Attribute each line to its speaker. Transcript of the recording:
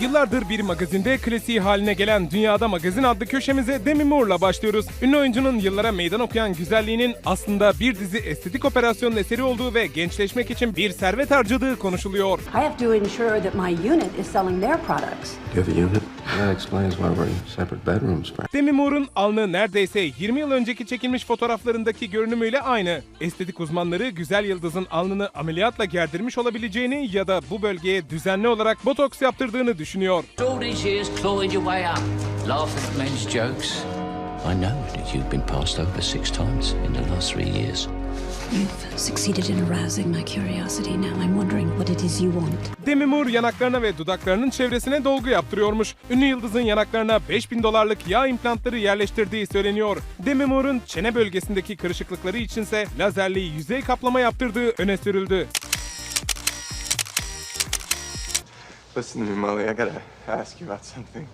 Speaker 1: Yıllardır bir magazinde klasiği haline gelen Dünyada Magazin adlı köşemize Demi Moore'la başlıyoruz. Ünlü oyuncunun yıllara meydan okuyan güzelliğinin aslında bir dizi estetik operasyonun eseri olduğu ve gençleşmek için bir servet harcadığı konuşuluyor.
Speaker 2: I have to ensure that my unit is selling their products.
Speaker 3: You have a unit?
Speaker 1: Demi Moore'un alnı neredeyse 20 yıl önceki çekilmiş fotoğraflarındaki görünümüyle aynı. Estetik uzmanları güzel yıldızın alnını ameliyatla gerdirmiş olabileceğini ya da bu bölgeye düzenli olarak botoks yaptırdığını düşünüyor.
Speaker 4: All these years clawing your way up, laughing at men's jokes. I know that you've been passed over six times in the last three years.
Speaker 5: You've succeeded in arousing my curiosity. Now I'm wondering what it is you want.
Speaker 1: Demi Moore yanaklarına ve dudaklarının çevresine dolgu yaptırıyormuş. Ünlü yıldızın yanaklarına 5000 dolarlık yağ implantları yerleştirdiği söyleniyor. Demi Moore'un çene bölgesindeki kırışıklıkları içinse lazerli yüzey kaplama yaptırdığı öne sürüldü.
Speaker 3: Listen to me, Molly. I gotta ask you about something.